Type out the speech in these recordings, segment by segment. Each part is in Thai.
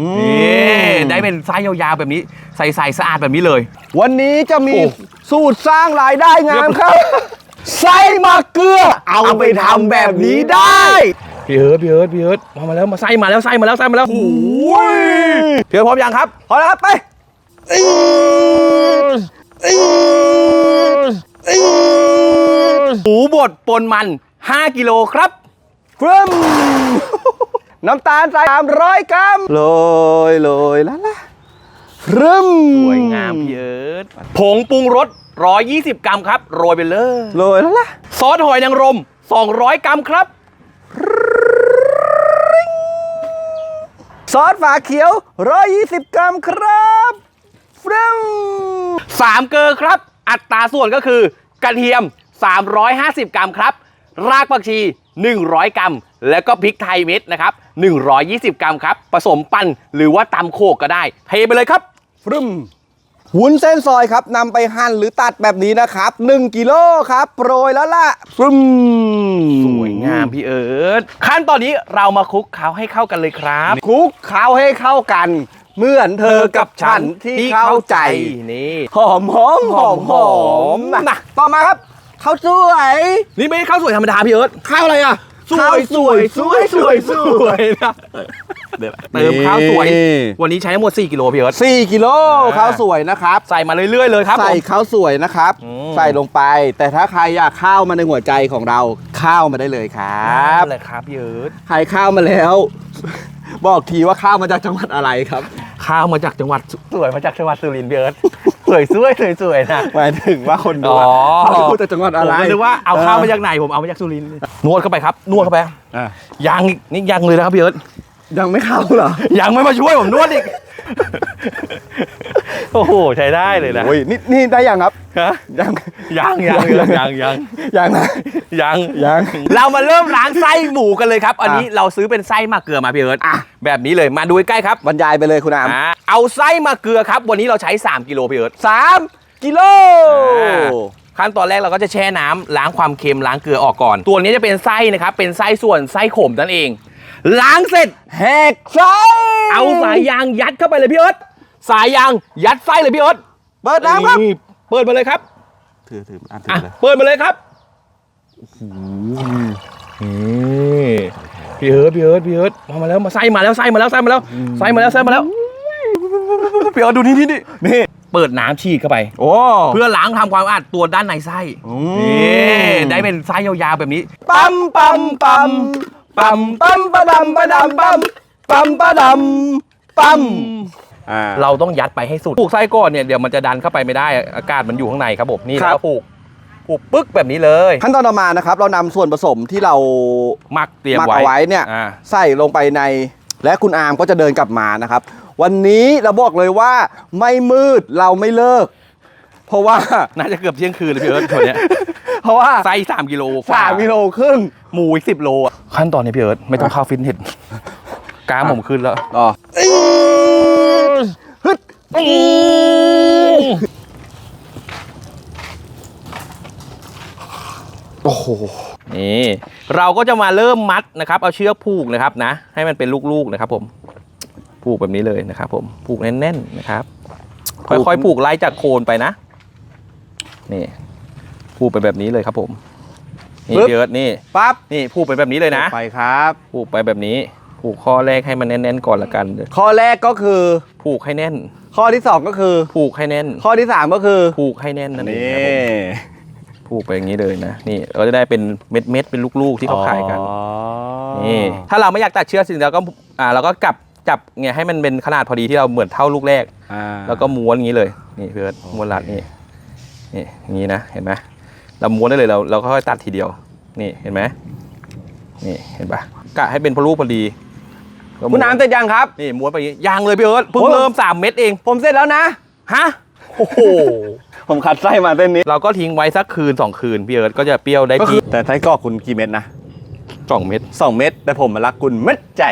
นี่ได้เป็นไส้ยาวๆแบบนี้ ใสๆสะอาดแบบนี้เลย วันนี้จะมีโอ้ สูตรสร้างรายได้งามครับ ไส้มะเกลือ เอาไปทำแบบนี้ได้ พี่เอิร์ธพี่เอิร์ธพี่เอิร์ธมามาแล้วมาไส้มาแล้วไส้มาแล้วไส้มาแล้วโอ้ยพี่เอิร์ธพร้อมยังครับพอแล้วครับไปหมูบดปนมัน 5 กิโลครับฟรึม น้ำตาลใส่สามร้อยกรัมโรยโรยแล้วล่ะฟรึมสวยงามพี่เอิร์ธผงปรุงรส120 กรัมครับ โรยไปเลยโรยแล้วล่ะซอสหอยนางรม 200 กรัมครับ ซอสฝาเขียว 120 กรัมครับฟรึม3เกลอครับ อัตราส่วนก็คือกระเทียม 350 กรัมครับ รากผักชี 100 กรัม แล้วก็พริกไทยเม็ดนะครับ120 กรัมครับ ผสมปั่นหรือว่าตำโขกก็ได้ เทไปเลยครับฟรึมวุ้นเส้นซอยครับนำไปหั่นหรือตัดแบบนี้นะครับ 1กิโลครับ โปรยแล้วล่ะฟรึมสวยงามพี่เอิร์ธขั้นตอนนี้เรามาคลุกเคล้าให้เข้ากันเลยครับ คลุกเคล้าให้เข้ากัน เหมือนเธอกับฉันที่เข้าใจนี่หอมหอมหอมหอมนะนะต่อมาครับข้าวสวย นี่ไม่ใช่ข้าวสวยธรรมดาพี่เอิร์ธข้าวอะไรอะ สวยสวยสวยสวยสวยนะเติมข้าวสวย นี่ วันนี้ใช้ทั้งหมด 4 กิโลพี่เอิร์ธ สี่กิโลอ่า ข้าวสวยนะครับ ใส่มาเรื่อย ๆ เลยครับใส่ผมข้าวสวยนะครับ อืม ใส่ลงไป แต่ถ้าใครอยากข้าวมาในหัวใจของเราข้าวมาได้เลยครับนั่นแหละครับพี่เอิร์ธใครข้าวมาแล้ว บอกทีว่าข้าวมาจากจังหวัดอะไรครับ ข้าวมาจากจังหวัดสุสวยมาจากจังหวัดสุรินทร์พี่เอิร์ธ สวยสวยสวยสวยนะ หมายถึงว่าคนดูอ๋อ เขาพูดจากจังหวัดอะไรผมก็นึกว่าเอาข้าวมาจากไหนผมเอามาจากสุรินทร์นวดเข้าไปครับ นวดเข้าไปอะยังอีกนี่ยังเลยนะครับพี่เอิร์ธยังไม่เข้าเหรอ ยังไม่มาช่วยผมนวดอีก โอ้โหใช้ได้เลยนะโอ้ยนี่นี่ได้ยังครับฮะยังยังยังยังยังยังยังนะยังยังเรามาเริ่มล้างไส้หมูกันเลยครับ อันนี้เราซื้อเป็นไส้มาเกลือมาพี่เอิร์ธอะแบบนี้เลยมาดูใกล้ๆครับบรรยายไปเลยคุณอามอ่าเอาไส้มาเกลือครับ วันนี้เราใช้ 3กิโลพี่เอิร์ธสามกิโลอ่าขั้นตอนแรกเราก็จะแช่น้ำล้างความเค็มล้างเกลือออกก่อน ตัวนี้จะเป็นไส้นะครับเป็นไส้ส่วนไส้ขมนั่นเอง ล้างเสร็จแหกไส้เอาสายยางยัดเข้าไปเลยพี่เอิร์ธ สายยางยัดไส้เลยพี่เอิร์ธเปิดน้ำครับ นี่เปิดมาเลยครับถือถืออ่านถือะอเลยเปิดมาเลยครับนี่พี่เอิร์ธพี่เอิร์ธพี่เอิร์ธมามาแล้วมาไส้มาแล้วไส้มาแล้วไส้มาแล้วไส้มาแล้วไส้มาแล้วพี่เอิร์ธดูนี่นี่นี่นี่เปิดน้ำฉีดเข้าไป โอ้เพื่อล้างทำความสะอาดตัวด้านในไส้อืมนี่ได้เป็นไส้ยาวๆแบบนี้ ปั๊มปั๊มปั๊มปั๊มปั๊มปะดำปะดำปั๊มปั๊มปะดำปั๊ม อ่า เราต้องยัดไปให้สุดผูกไส้ก่อนเนี่ยเดี๋ยวมันจะดันเข้าไปไม่ได้อากาศมันอยู่ข้างในครับผมนี่ครับ แล้วก็ผูกผูกปึ๊กแบบนี้เลยขั้นตอนต่อมานะครับ เรานำส่วนผสมที่เราหมักเตรียมหมักไว้เอาไว้เนี่ยอ่าใส่ลงไปในและคุณอาร์มก็จะเดินกลับมานะครับ วันนี้เราบอกเลยว่าไม่มืดเราไม่เลิก เพราะว่า น่าจะเกือบเที่ยงคืนเลยพี่เอิร์ธตัวเนี้ย เพราะว่าไส้สามกิโลกว่สามกิโลครึ่ง หมูอีกสิบโลอะขั้นตอนนี้พี่เอิร์ธไม่ต้องเข้าฟิตเนสกล้ามผมขึ้นแล้ว อ๋อฮึด โอ้โห นี่ เราก็จะมาเริ่มมัดนะครับ เอาเชือกผูกนะครับนะ ให้มันเป็นลูกๆนะครับ ผม ผูกแบบนี้เลยนะครับ ผม ผูกแน่นๆนะครับ ค่อยๆผูกไล่จากโคนไปนะ นี่ ผูกไปแบบนี้เลยครับ ผม นี่ปึ๊บพี่เอิร์ธนี่ ปั๊บ นี่ผูกไปแบบนี้เลยนะ ไปครับ ผูกไปแบบนี้ ผูกข้อแรกให้มันแน่นๆก่อนละกันข้อแรกก็คือ ผูกให้แน่น ข้อที่สองก็คือ ผูกให้แน่น ข้อที่สามก็คือผูกให้แน่นนั่นเองนี่ครับผมผูกไปอย่างนี้เลยนะนี่เราจะได้เป็นเม็ดๆเป็นลูกๆที่เขาขายกันอ๋อนี่ถ้าเราไม่อยากตัดเชือกสิ่งเราก็อ่าเราก็กลับจับเนี่ยให้มันเป็นขนาดพอดีที่เราเหมือนเท่าลูกแรก อ่า แล้วก็ม้วนอย่างนี้เลยนี่เพื่อนม้วนรัดนี่นี่อย่างนี้นะเห็นไหมเราม้วนได้เลยเราเราค่อยๆตัดทีเดียว นี่เห็นไหมนี่เห็นปะกะให้เป็นพอลูกพอดีก็ม้ว คุณน้ำเสร็จยังครับนี่ม้วนไปอย่างนี้ยางเลยพี่เอิร์ธเพิ่งโอ้ย เริ่มสามเม็ดเอง ผมเสร็จแล้วนะฮะ โอ้โห ผมขัดไส้มาเส้นนี้ เราก็ทิ้งไว้สักคืนสองคืนพี่เอิร์ธก็จะเปรี้ยวได้ก็คืที่อแต่ไส้กรอกคุณกี่เม็ดนะสองเม็ด สองเม็ดแต่ผมมารักคุณเม็ดใจ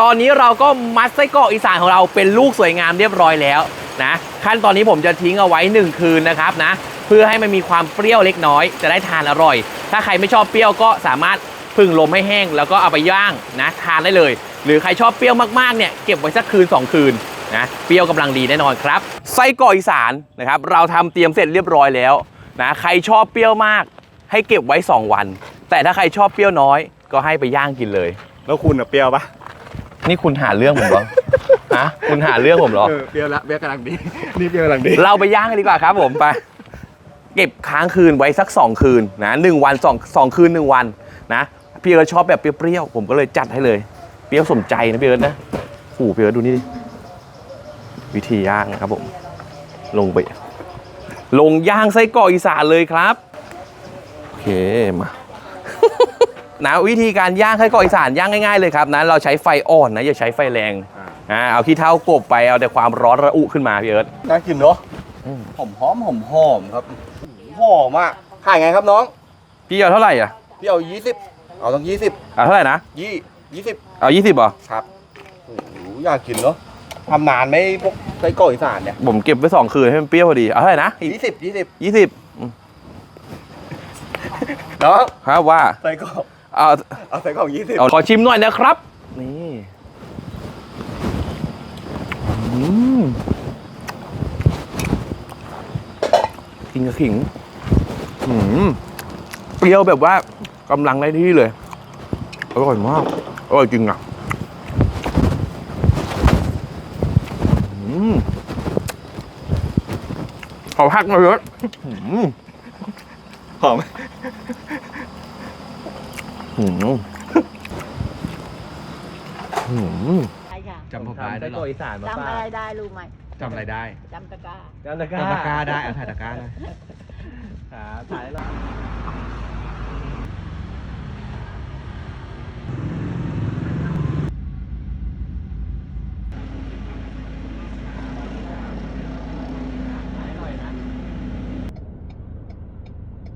ตอนนี้เราก็มัดไส้กรอกอีสานของเราเป็นลูกสวยงามเรียบร้อยแล้วนะขั้นตอนนี้ผมจะทิ้งเอาไว้ 1 คืนนะครับนะเพื่อให้มันมีความเปรี้ยวเล็กน้อย จะได้ทานอร่อย ถ้าใครไม่ชอบเปรี้ยวก็สามารถ พึ่งลมให้แห้งแล้วก็เอาไปย่างนะทานได้เลย หรือใครชอบเปรี้ยวมากๆเนี่ยเก็บไว้สักคืน 2 คืนนะเปรี้ยวกำลังดีแน่นอนครับไส้กรอกอีสานนะครับเราทำเตรียมเสร็จเรียบร้อยแล้วนะใครชอบเปรี้ยวมาก ให้เก็บไว้ 2 วัน แต่ถ้าใครชอบเปรี้ยวน้อย ก็ให้ไปย่างกินเลย แล้วคุณอะเปรี้ยวปะนี่คุณหาเรื่องผมเหรอฮะคุณหาเรื่องผมเหรอเออเปรี้ยวละเปรี้ยวกำลังดีนี่เปรี้ยวกำลังดีเราไปย่างกันดีกว่าครับผมไปเก็บค้างคืนไว้สัก 2 คืนนะหนึ่งวันสองสองคืนหนึ่งวันนะ พี่เอิร์ธชอบแบบเปรี้ยวๆผมก็เลยจัดให้เลย เปรี้ยวสมใจนะพี่เอิร์ธนะโอ้โหพี่เอิร์ธดูนี่ดิวิธีย่างนะครับผม ลงไป ลงย่างไส้กรอกอีสานเลยครับโอเคมานะวิธีการย่างไส้กรอกอีสานย่างง่ายๆเลยครับนะเราใช้ไฟอ่อนนะอย่าใช้ไฟแรงอ่าเอาขี้เท้ากบไปเอาแต่ความร้อนระอุขึ้นมาพี่เอิร์ธน่ากินเนาะอืมหอมหอมหอมหอมครับหอมอะขายไงครับน้อง พี่เอาเท่าไหร่อะพี่เอายี่สิบ เอาต้องยี่สิบเอาเท่าไหร่นะยี่ยี่สิบเอายี่สิบเหรอครับโอ้โหอยากกินเนาะทำนานไหมพวกไส้กรอกอีสานเนี่ยผมเก็บไว้สองคืนให้มันเปรี้ยวพอดีเอาเท่าไหร่นะยี่สิบยี่สิบยี่สิบน้องครับว่าไส้กรอกเอาเอาไส้กรอกยี่สิบเอาขอชิมหน่อยนะครับ นี่อืมกินกับขิงอืมเปรี้ยวแบบว่า กำลังได้ที่เลย อร่อยมาก อร่อยจริงอะอืมขอพักมาเยอะอืมหอมอืมอืมใช่ค่ะจำพอพายได้หรออีสานมาจำฝาอะไรกได้รู้ไหมจำอะไรได้จำตะกร้าจำตะกจำตะกร้าได้เอาถ่ายตะกร้าได้ถ่ายแล้ว